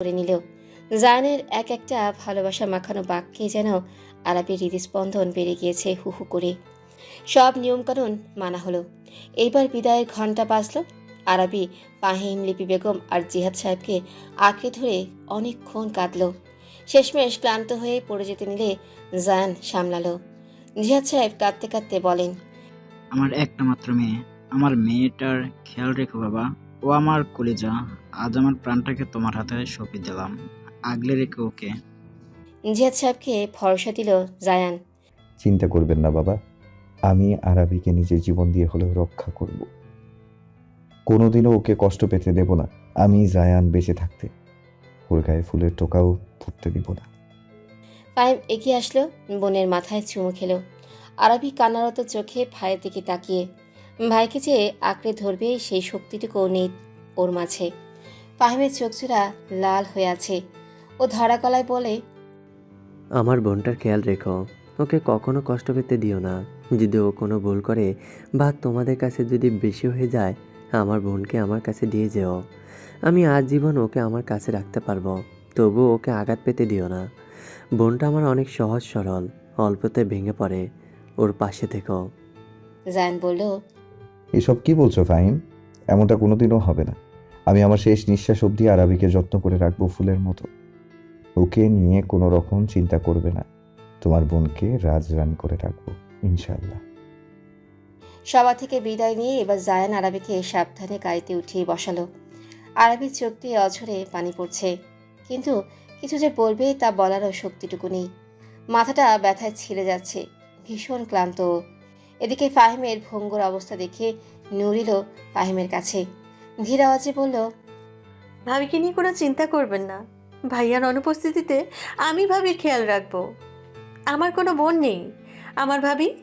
করে নিল জায়ানের এক একটা ভালোবাসা মাখানো বাক্যে যেন আরাবির হৃদস্পন্দন বেড়ে গিয়েছে হু হু করে। সব নিয়মকানুন মানা হলো। এইবার বিদায়ের ঘণ্টা বাজলো। আরাবি ফাহিম, লিপি বেগম আর জিহাদ সাহেবকে আঁকড়ে ধরে অনেকক্ষণ কাঁদলো। শেষমেশ ক্লান্ত হয়ে পড়ে যেতে নিলে জায়ান সামলালো। জিহাদ সাহেব কাঁদতে কাঁদতে বলেন, আমার একটা মাত্র মেয়ে। আমার মেয়েটার খেয়াল রেখো বাবা। ও আমার কলেজা। আজ আমার প্রাণটাকে তোমার হাতে সঁপে দিলাম। আগলে রেখে ওকে। জিহাদ সাহেবকে ভরসা দিল জায়ান। চিন্তা করবেন না বাবা। আমি আরাবিকে নিজের জীবন দিয়ে হলেও রক্ষা করব। কোনোদিনও ওকে কষ্ট পেতে দেব না। আমি জায়ান বেঁচে থাকতে। ওর গায়ে ফুলের টোকাও ফুটতে দিব না। ফাহিম এগিয়ে আসলো বোনের মাথায় চুমু খেলো। আরবি কান্নারত চোখে ভাইয়ের দিকে তাকিয়ে ভাইকে যে আঁকড়ে ধরবে সেই শক্তিটুকুও নেই ওর মাঝে। ফাহিমের চোখচূড়া লাল হয়ে আছে। ও ধরা গলায় বলে আমার বোনটার খেয়াল রেখো ওকে কখনো কষ্ট পেতে দিও না। যদি ও কোনো ভুল করে বা তোমাদের কাছে যদি বেশি হয়ে যায় আমার বোনকে আমার কাছে দিয়ে যেও। আমি আজীবন ওকে আমার কাছে রাখতে পারব তবু ওকে আঘাত পেতে দিও না। বোনটা আমার অনেক সহজ সরল অল্পতে ভেঙে পড়ে। ওর পাশে থেকো। জায়ান বলল এসব কি বলছো, ফাহিম? এমনটা কোনোদিনও হবে না। আমি আমার শেষ নিঃশ্বাস অবধি আরাবিকে যত্ন করে রাখব ফুলের মতো। ওকে নিয়ে কোনো রকম চিন্তা করবে না। তোমার বোনকে রাজরানী করে রাখব ইনশাল্লাহ সভা থেকে বিদায় নিয়ে এবার জায়ান আরবিকে সাবধানে গাড়িতে উঠিয়ে বসালো। আরবির চোখ দিয়ে অঝরে পানি পড়ছে। কিন্তু কিছু যে বলবে তা বলারও শক্তিটুকু নেই। মাথাটা ব্যথায় ছিঁড়ে যাচ্ছে। ভীষণ ক্লান্ত। এদিকে ফাহিমের ভঙ্গুর অবস্থা দেখে নুরিল ফাহিমের কাছে। ধীর আওয়াজে বলল, ভাবিকে নিয়ে কোনো চিন্তা করবেন না। ভাইয়ার অনুপস্থিতিতে আমি ভাবির খেয়াল রাখব। আমার কোনো বোন নেই। আমার ভাবি,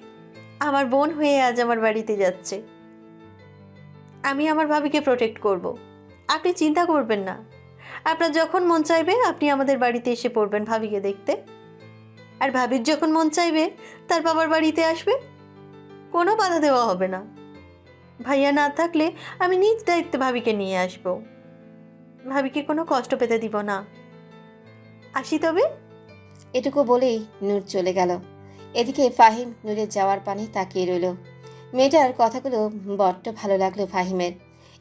আমার বোন হয়ে আজ আমার বাড়িতে যাচ্ছে। আমি আমার ভাবিকে প্রোটেক্ট করব। আপনি চিন্তা করবেন না। আপনার যখন মন চাইবে, আপনি আমাদের বাড়িতে এসে পড়বেন ভাবিকে দেখতে। আর ভাবির যখন মন চাইবে, তার বাবার বাড়িতে আসবে। কোনো বাধা দেওয়া হবে না। ভাইয়া না থাকলে আমি নিজ দায়িত্বে ভাবিকে নিয়ে আসব। ভাবিকে কোনো কষ্ট পেতে দিব না। আসি তবে? এটুকু বলেই নূর চলে গেল। এদিকে ফাহিম নূরের যাওয়ার পানে তাকিয়ে রইল। মেয়েটার কথাগুলো বড্ড ভালো লাগল ফাহিমের।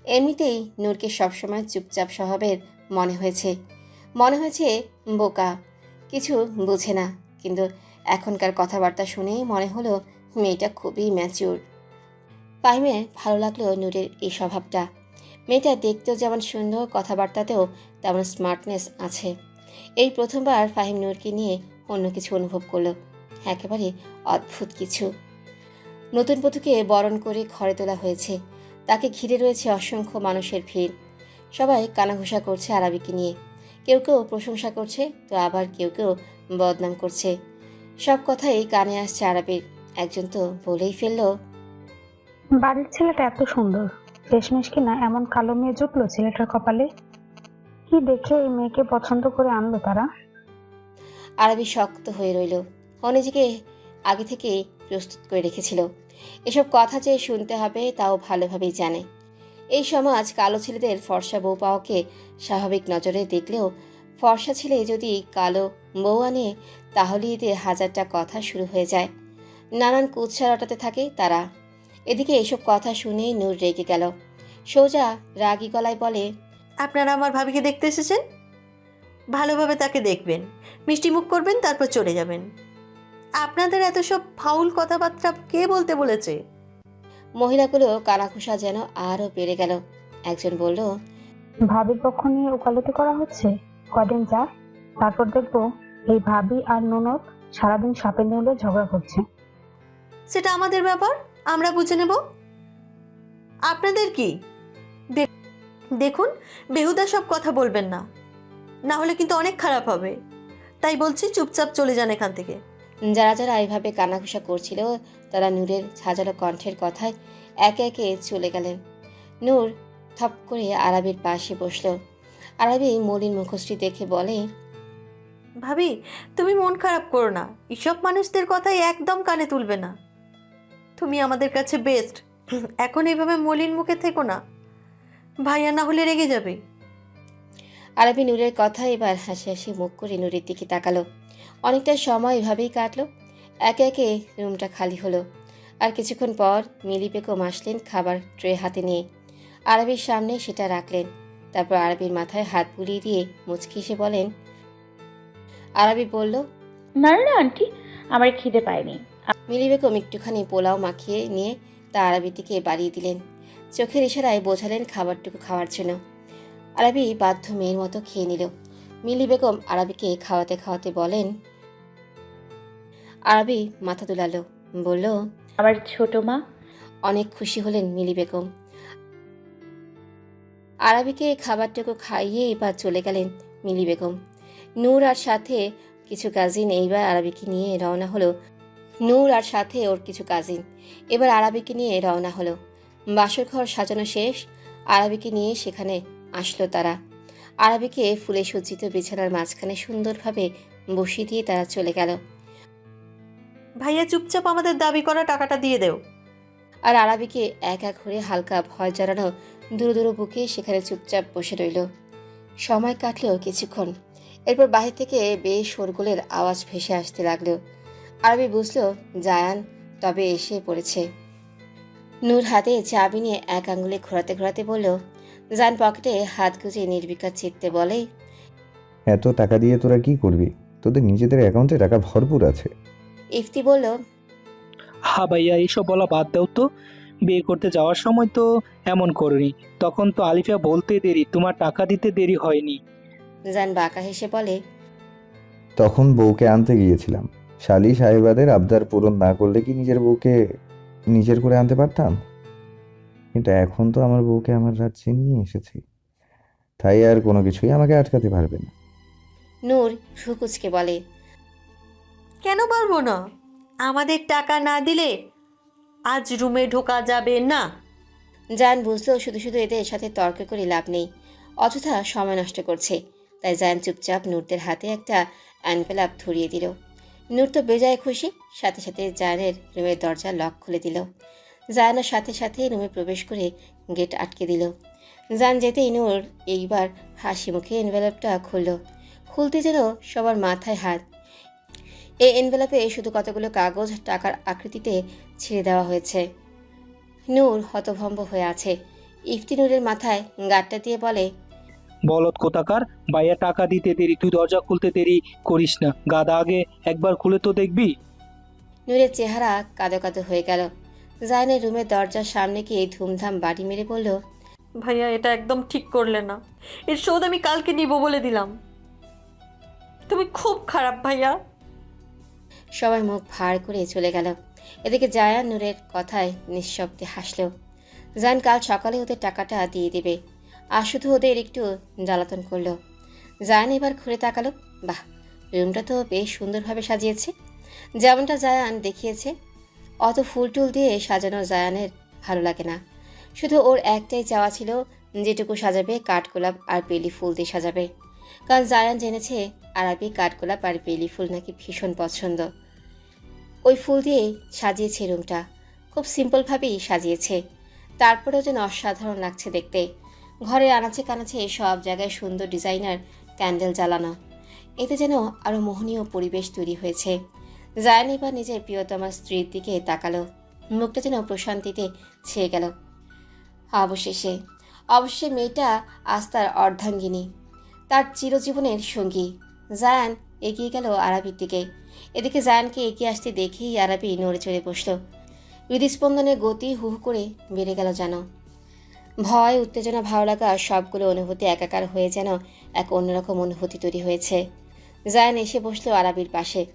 এমনিতেই নূরকে সবসময় চুপচাপ স্বভাবের মনে হয়েছে। মনে হয়েছে বোকা। কিছু বোঝে না, কিন্তু এখনকার কথাবার্তা শুনেই মনে হলো মেয়েটা খুবই ম্যাচিওর ফাহিমের ভালো লাগল নূরের এই স্বভাবটা। মেয়েটা দেখতেও যেমন সুন্দর, কথাবার্তাতেও তেমন স্মার্টনেস আছে। এই প্রথমবার ফাহিম নূরকে নিয়ে অন্য কিছু অনুভব করল। একেবারে অদ্ভুত কিছু। নতুন বধূকে বরণ করে ঘরে তোলা হয়েছে। তাকে ঘিরে রয়েছে অসংখ্য মানুষের ভিড়। সবাই কানাঘোষা করছে আরবিকে নিয়ে। কেউ কেউ প্রশংসা করছে, তো আবার কেউ কেউ বদনাম করছে। সব কথাই কানে আসছে আরবের। একজন তো বলেই ফেলল। বাড়ির ছেলেটা এত সুন্দর। শেষমেশ কিনা এমন কালো মেয়ে জুটলো ছেলেটার কপালে? কি দেখে এই মেয়েকে পছন্দ করে আনলো তারা? আরবি শক্ত হয়ে রইল। ও নিজেকে আগে থেকে প্রস্তুত করে রেখেছিল। এসব কথা যে শুনতে হবে তাও ভালোভাবেই জানে। এই সমাজ কালো ছেলেদের ফর্সা বউ পাওয়াকে স্বাভাবিক নজরে দেখলেও ফর্সা ছেলে যদি কালো বউ আনে তাহলে এদের হাজারটা কথা শুরু হয়ে যায়। নানান কুৎসা রটাতে থাকে তারা। এদিকে এসব কথা শুনে নূর রেগে গেল। সোজা রাগী গলায় বলে আপনারা আমার ভাবিকে দেখতে এসেছেন? ভালোভাবে তাকে দেখবেন মিষ্টি মুখ করবেন তারপর চলে যাবেন। আপনাদের এত সব ফাউল কথাবার্তা কে বলতে বলেছে? মহিলাগুলো কানাঘুষা যেন আরও বেড়ে গেল। একজন বলল ভাবির পক্ষ নিয়ে ওকালতি করা হচ্ছে? কদিন যা? তারপর দেখব এই ভাবি আর ননদ সারাদিন সাপের নেউলে ঝগড়া করছে। সেটা আমাদের ব্যাপার আমরা বুঝে নেব। আপনাদের কি? দেখুন বেহুদা সব কথা বলবেন না। না হলে কিন্তু অনেক খারাপ হবে। তাই বলছি চুপচাপ চলে যান এখান থেকে। যারা যারা এইভাবে কানাঘুষা করছিল তারা নূরের সাজালো কণ্ঠের কথায় একে একে চলে গেলেন। নূর থপ করে আরবির পাশে বসল। আরবি মলিন মুখশ্রী দেখে বলে ভাবি তুমি মন খারাপ করো না। এসব মানুষদের কথাই একদম কানে তুলবে না। তুমি আমাদের কাছে বেস্ট এখন এইভাবে মলিন মুখে থেকো না। ভাইয়া না হলে রেগে যাবে। আরবি নূরের কথা এবার হাসি হাসি মুখ করে নূরের দিকে তাকালো। অনেকটা সময় এভাবেই কাটলো। একে একে রুমটা খালি হলো। আর কিছুক্ষণ পর মিলি বেগম আসলেন খাবার ট্রে হাতে নিয়ে। আরবির সামনে সেটা রাখলেন। তারপর আরবির মাথায় হাত বুলিয়ে দিয়ে মুচকি এসে বলেন আরবি বলল না না না আন্টি আমার খিদে পায়নি। মিলি বেগম একটুখানি পোলাও মাখিয়ে নিয়ে তা আরবির দিকে বাড়িয়ে দিলেন। চোখের ইশারায় বোঝালেন খাবারটুকু খাওয়ার জন্য। আরবি বাধ্য মেয়ের মতো খেয়ে নিল। মিলি বেগম আরবিকে খাওয়াতে খাওয়াতে বলেন আরবি মাথা দুলালো বলল আমার ছোট মা। অনেক খুশি হলেন মিলি বেগম আরবিকে খাবারটুকু খাইয়ে এবার চলে গেলেন মিলি বেগম নূর আর সাথে কিছু কাজিন এইবার আরবিকে নিয়ে রওনা হলো নূর আর সাথে ওর কিছু কাজিন। এবার আরবিকে নিয়ে রওনা হলো। বাসর ঘর সাজানো শেষ আরবিকে নিয়ে সেখানে আসলো তারা। আরবিকে ফুলে সজ্জিত বিছানার মাঝখানে সুন্দরভাবে বসিয়ে দিয়ে তারা চলে গেল। ভাইয়া চুপচাপ আমাদের দাবি করা টাকাটা দিয়ে দেও। আর আরবিকে এক এক ঘুরে হালকা ভয় জড়ানো দূর দূর বুকে সেখানে চুপচাপ বসে রইল। সময় কাটলেও কিছুক্ষণ। এরপর বাহির থেকে বেশ শোরগোলের আওয়াজ ভেসে আসতে লাগল। আরবি বুঝলো জায়ান তবে এসে পড়েছে। নূর হাতে চাবি নিয়ে এক আঙ্গুলে ঘোরাতে ঘোরাতে বলল জান পকেটে হাত গুজে নির্বিকার চিত্তে বলে এত টাকা দিয়ে তোরা কি করবি? তোদের নিজেদের অ্যাকাউন্টে টাকা ভরপুর আছে। ইফতি বলল হা ভাইয়া এইসব বলা বাদ দাও তো। বিয়ে করতে যাওয়ার সময় তো এমন করনি। তখন তো আলিফা বলতে দেরি তোমার টাকা দিতে দেরি হয়নি। জান বাঁকা হেসে বলে তখন বউকে আনতে গিয়েছিলাম। শালি সাহেবাদের আবদার পূরণ না করলে কি নিজের বউকে নিজের করে আনতে পারতাম? কিন্তু এখন তো আমার বউকে আমার রাজ্যে নিয়ে এসেছি। তাই আর কোনো কিছুই আমাকে আটকাতে পারবে না। নূর ভ্রুকুচকে বলে কেন পারব না? আমাদের টাকা না দিলে আজ রুমে ঢোকা যাবে না। জান বুঝলো শুধু শুধু এদের সাথে তর্ক করে লাভ নেই অযথা সময় নষ্ট করছে। তাই জান চুপচাপ নূরদের হাতে একটা অ্যানভেলাপ ধরিয়ে দিল। নূর তো বেজায় খুশি, সাথে সাথে জায়ানের রুমের দরজা লক খুলে দিল। জায়ানের সাথে সাথে রুমে প্রবেশ করে গেট আটকে দিল। জান যেতেই নূর এইবার হাসি মুখে এনভেলপটা খুলল। খুলতে যেন সবার মাথায় হাত। এই এনভেলপে শুধু কতগুলো কাগজ টাকার আকৃতিতে ছেড়ে দেওয়া হয়েছে। নূর হতভম্ব হয়ে আছে। ইফতি নূরের মাথায় গাঁটটা দিয়ে বলে বলত কোথাকার? ভাইয়া টাকা দিতে দেরি তুই দরজা খুলতে দেরি করিস না। গাদা আগে একবার খুলে তো দেখবি। নূরের চেহারা কাদো কাদো হয়ে গেল। জায়নের রুমের দরজার সামনে গিয়ে ধুমধাম বাড়ি মেরে বলল ভাইয়া এটা একদম ঠিক করলে না। এর শোধ আমি কালকে নিব বলে দিলাম। তুমি খুব খারাপ ভাইয়া। সবাই মুখ ভার করে চলে গেল। এদিকে জায়ান নূরের কথায় নিঃশব্দে হাসল। জান কাল সকালে ওদের টাকাটা দিয়ে দেবে। আর শুধু ওদের একটু জ্বালাতন করল। জায়ান এবার ঘুরে তাকালো, বাহ, রুমটা তো বেশ সুন্দরভাবে সাজিয়েছে। যেমনটা জায়ান দেখিয়েছে, অত ফুল টুল দিয়ে সাজানো জায়ানের ভালো লাগে না। শুধু ওর একটাই চাওয়া ছিল, যেটুকু সাজাবে কাঠগোলাপ আর বেলি ফুল দিয়ে সাজাবে। কারণ জায়ান জেনেছে আরবি কাঠগোলাপ আর বেলি ফুল নাকি ভীষণ পছন্দ। ওই ফুল দিয়েই সাজিয়েছে রুমটা, খুব সিম্পলভাবেই সাজিয়েছে। তারপরেও যেন অসাধারণ লাগছে দেখতে। ঘরে আনাচে কানাচে সব জায়গায় সুন্দর ডিজাইনার ক্যান্ডেল জ্বালানো। এতে যেন আরও মোহনীয় পরিবেশ তৈরি হয়েছে। জায়ান এবার নিজের প্রিয়তমা স্ত্রীর দিকে তাকালো। মুখটা যেন প্রশান্তিতে ছেয়ে গেল। অবশেষে অবশ্যই মেয়েটা আজ তার অর্ধাঙ্গিনী। তার চিরজীবনের সঙ্গী। জায়ান এগিয়ে গেল আরাবির দিকে। এদিকে জায়ানকে এগিয়ে আসতে দেখেই আরাবি নড়ে চড়ে বসল। হৃদস্পন্দনের গতি হু করে বেড়ে গেল যেন। ভয়, উত্তেজনা, ভালো লাগা সবগুলো অনুভূতি একাকার হয়ে যেন এক অন্যরকম অনুভূতি তৈরি হয়েছে। জায়ান এসে বসল আরাবির পাশে।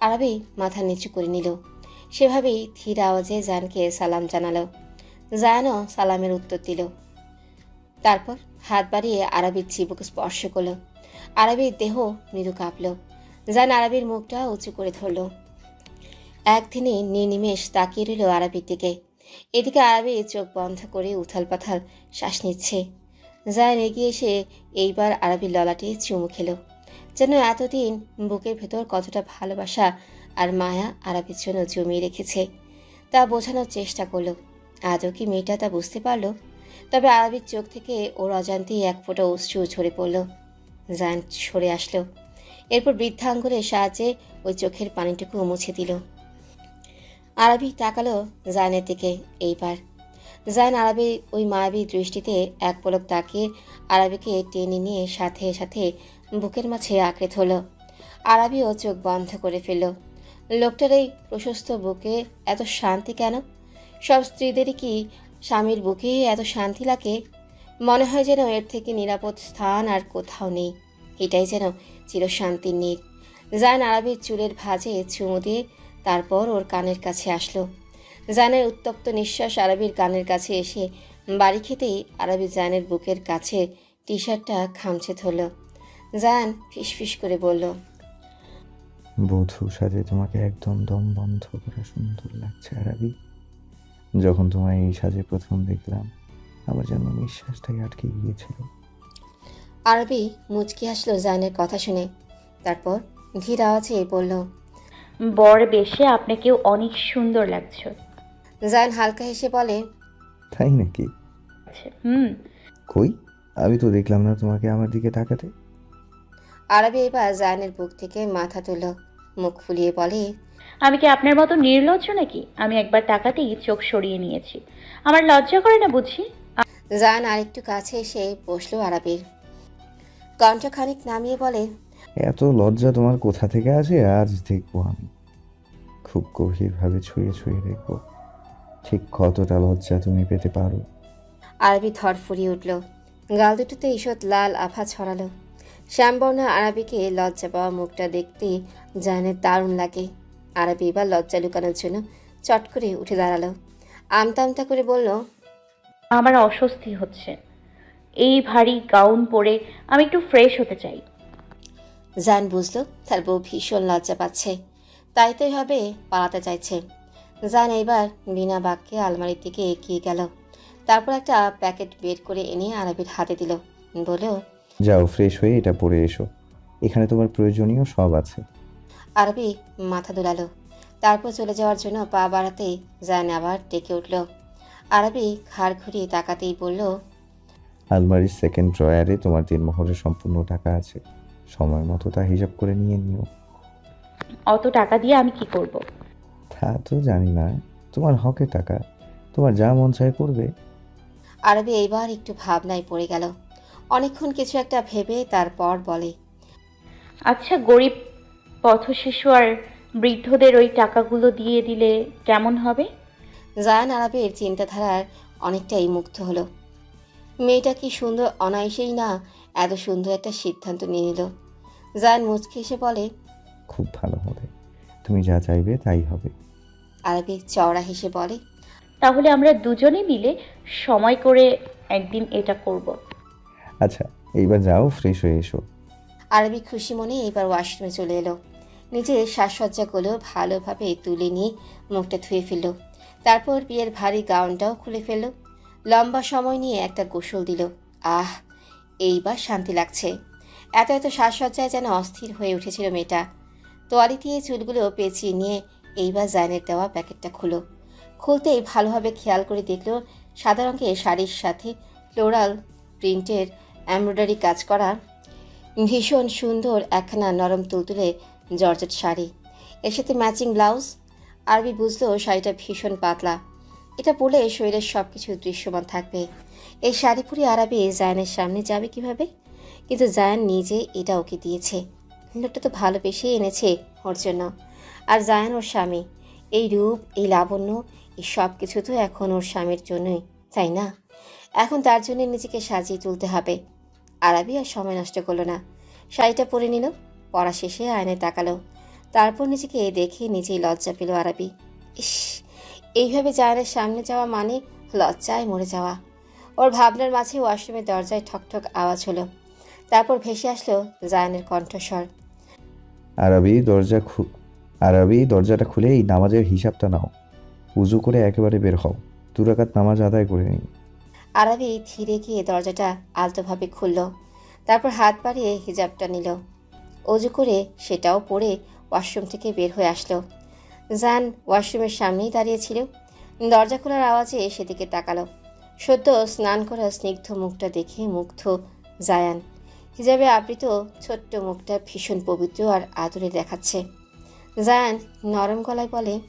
আরাবি মাথা নিচু করে নিল। সেভাবেই ধীর আওয়াজে জায়ানকে সালাম জানালো। জায়ানও সালামের উত্তর দিল। তারপর হাত বাড়িয়ে আরবির চিবুক স্পর্শ করল। আরবির দেহ মৃদু কাঁপল। জান আরবির মুখটা উঁচু করে ধরল। একদিনে নির্নিমেষ তাকিয়ে রইল আরবির দিকে। এদিকে আরবি চোখ বন্ধ করে উথাল পাথাল শ্বাস নিচ্ছে। জান এগিয়ে এসে এইবার আরবির ললাটে চুমু খেলো। যেন এতদিন বুকের ভেতর কতটা ভালোবাসা আর মায়া আরবির জন্য জমিয়ে রেখেছে, তা বোঝানোর চেষ্টা করল। আদৌ কি মেয়েটা তা বুঝতে পারল? তবে আরবির চোখ থেকে ওর অজান্তেই এক ফোঁটা অশ্রু ঝরে পড়ল। জায়ান সরে আসলো। এরপর বৃদ্ধা আঙ্গুলের সাহায্যে ওই চোখের পানিটুকু মুছে দিল। আরবি তাকালো জায়নের দিকে এইবার। জায়ন আরবির ওই মায়াবী দৃষ্টিতে এক পলক তাকিয়ে আরবিকে টেনে নিয়ে সাথে সাথে বুকের মাঝে আঁকড়ে ধরল। আরবিও চোখ বন্ধ করে ফেলল। লোকটার এই প্রশস্ত বুকে এত শান্তি কেন? সব স্ত্রীদেরই কি স্বামীর বুকে এত শান্তি লাগে? মনে হয় যেন এর থেকে নিরাপদ স্থান আর কোথাও নেই। এটাই যেন চিরশান্তির নীর। জান আরবির চুলের ভাঁজে চুমু দিয়ে তারপর ওর কানের কাছে আসলো। জানের উত্তপ্ত নিঃশ্বাস আরবির কানের কাছে এসে বাড়ি খেতেই আরবি জানের বুকের কাছে টি শার্টটা খামচে ধরল। জান ফিসফিস করে বলল বধূ সাজে তোমাকে একদম দম বন্ধ করা সুন্দর লাগছে আরবি। যখন তোমায় এই সাজে প্রথম দেখলাম আমার যেন নিঃশ্বাসটাই আটকে গিয়েছিল। আরবি মুচকি আসলো জানের কথা শুনে। তারপর ধীর আওয়াজে বলল বর বেশে আপনাকেও অনেক সুন্দর লাগছে। জান হালকা হেসে বলে তাই নাকি? হুম। কই? আমি তো দেখলাম না তোমাকে আমার দিকে তাকাতে। আরবি এবার জানের বুক থেকে মাথা তুলল মুখ ফুলিয়ে বলে আমি কি আপনার মতো নির্লজ্জ নাকি? আমি একবার তাকাতেই চোখ সরিয়ে নিয়েছি। আমার লজ্জা করে না বুঝি? জান আরেকটু কাছে এসে বসল আরবির। কণ্ঠ খানিক নামিয়ে বলে এত লজ্জা তোমার কোথা থেকে আছে আজ দেখব আমি। খুব গভীরভাবে ছুঁয়ে ছুঁয়ে দেখব। ঠিক কতটা লজ্জা তুমি পেতে পারো? আরবি থর ফুরিয়ে উঠল। গাল দুটোতে ঈষৎ লাল আভা ছড়ালো। শ্যামবর্ণা আরবিকে লজ্জা পাওয়া মুখটা দেখতে জানে দারুণ লাগে। আরবি এবার লজ্জা লুকানোর জন্য চট করে উঠে দাঁড়াল। আমতা আমতা করে বলল আমার অস্বস্তি হচ্ছে। এই ভারী গাউন পরে আমি একটু ফ্রেশ হতে চাই। জান বুঝলো তার বউ ভীষণ লজ্জা পাচ্ছে। তাই তো হবে পালাতে চাইছে। জান এবার বিনা বাক্যে আলমারির দিকে এগিয়ে গেল। তারপর একটা প্যাকেট বের করে এনে আরবির হাতে দিল। বলল যাও ফ্রেশ হয়ে এটা পরে এসো। এখানে তোমার প্রয়োজনীয় সব আছে। আরবি মাথা দোলালো। তারপর চলে যাওয়ার জন্য পা বাড়াতেই জান আবার ডেকে উঠল। আরবি ঘাড় ঘুরিয়ে তাকাতেই বলল আলমারির সেকেন্ড ড্রয়ারে তোমার তিন মোহরের সম্পূর্ণ টাকা আছে। সময় মতো তা হিসাব করে নিয়ে নিও। অত টাকা দিয়ে আমি কি করব। তা তো জানি না। তোমার হকে টাকা। তোমার যা মন চায় করবে। আরবি এইবার একটু ভাবনায় পড়ে গেল। অনেকক্ষণ কিছু একটা ভেবে তারপর বলে আচ্ছা গরিব পথশিশু আর বৃদ্ধদের ওই টাকাগুলো দিয়ে দিলে কেমন হবে? জায়ান আরবের চিন্তাধারার অনেকটাই মুগ্ধ হলো। মেয়েটা কি সুন্দর অনায়াসেই না এত সুন্দর একটা সিদ্ধান্ত নিয়ে নিল। জায়ান মুচকি এসে বলে খুব ভালো হবে। তুমি যা চাইবে তাই হবে। আরবি চওড়া হেসে বলে তাহলে আমরা দুজনে মিলে সময় করে একদিন এটা করব। আচ্ছা এইবার যাও ফ্রেশ হয়ে এসো। আরবি খুশি মনে এবার ওয়াশরুমে চলে এলো। নিজের সাজসজ্জাগুলো ভালোভাবে তুলে নিয়ে মুখটা ধুয়ে ফেলল। তারপর বিয়ের ভারী গাউনটাও খুলে ফেলল। লম্বা সময় নিয়ে একটা গোসল দিল। আহ! এইবার শান্তি লাগছে। এত এত সাজসজ্জায় যেন অস্থির হয়ে উঠেছিল মেয়েটা। তোয়ালি দিয়ে চুলগুলো পেঁচিয়ে নিয়ে এইবার জাইনের দেওয়া প্যাকেটটা খুলো। খুলতেই ভালোভাবে খেয়াল করে দেখল সাদা রঙের শাড়ির সাথে ফ্লোরাল প্রিন্টের এমব্রয়ডারি কাজ করা ভীষণ সুন্দর একখানা নরম তুলতুলে জর্জেট শাড়ি। এর সাথে ম্যাচিং ব্লাউজ। আরবি বুঝলো শাড়িটা ভীষণ পাতলা। এটা পরলে শরীরের সব কিছু দৃশ্যমান থাকবে। এই শাড়ি পরে আরবি জায়ানের সামনে যাবে কীভাবে? কিন্তু জায়ান নিজে এটা ওকে দিয়েছে। লোকটা তো ভালোবেসেই এনেছে ওর জন্য। আর জায়ান ওর স্বামী। এই রূপ, এই লাবণ্য, এই সব কিছু তো এখন ওর স্বামীর জন্যই, তাই না? এখন তার জন্য নিজেকে সাজিয়ে তুলতে হবে। আরবি আর সময় নষ্ট করল না। শাড়িটা পরে নিল, পড়া শেষে আয়নায় তাকালো। তারপর নিজেকে দেখে নিজেই লজ্জা পেল আরবি। ইস এইভাবে জায়নের সামনে যাওয়া মানে লজ্জায় মরে যাওয়া। ওর ভাবনার মাঝে ওয়াশরুমের দরজায় ঠকঠক আওয়াজ হলো। তারপর ভেসে আসলো জায়নের কণ্ঠস্বর। আরবি দরজা খু আরবি দরজাটা খুলে এই নামাজের হিসাবটা নাও। উজু করে একেবারে বের হও। দুরাকাত নামাজ আদায় করে নিই আরবি ধীরে গিয়ে দরজাটা আলতোভাবে খুলল। তারপর হাত বাড়িয়ে হিজাবটা নিল। অজু করে সেটাও পরে ওয়াশরুম থেকে বের হয়ে আসলো। জান ওয়াশরুমের সামনেই দাঁড়িয়েছিল দরজা খোলার আওয়াজে সেদিকে তাকালো। সদ্য স্নান করা স্নিগ্ধ মুখটা দেখে মুগ্ধ জায়ান। হিজাবে আবৃত ছোট্ট মুখটা ভীষণ পবিত্র আর আদরে দেখাচ্ছে। জায়ান নরম গলায় বলে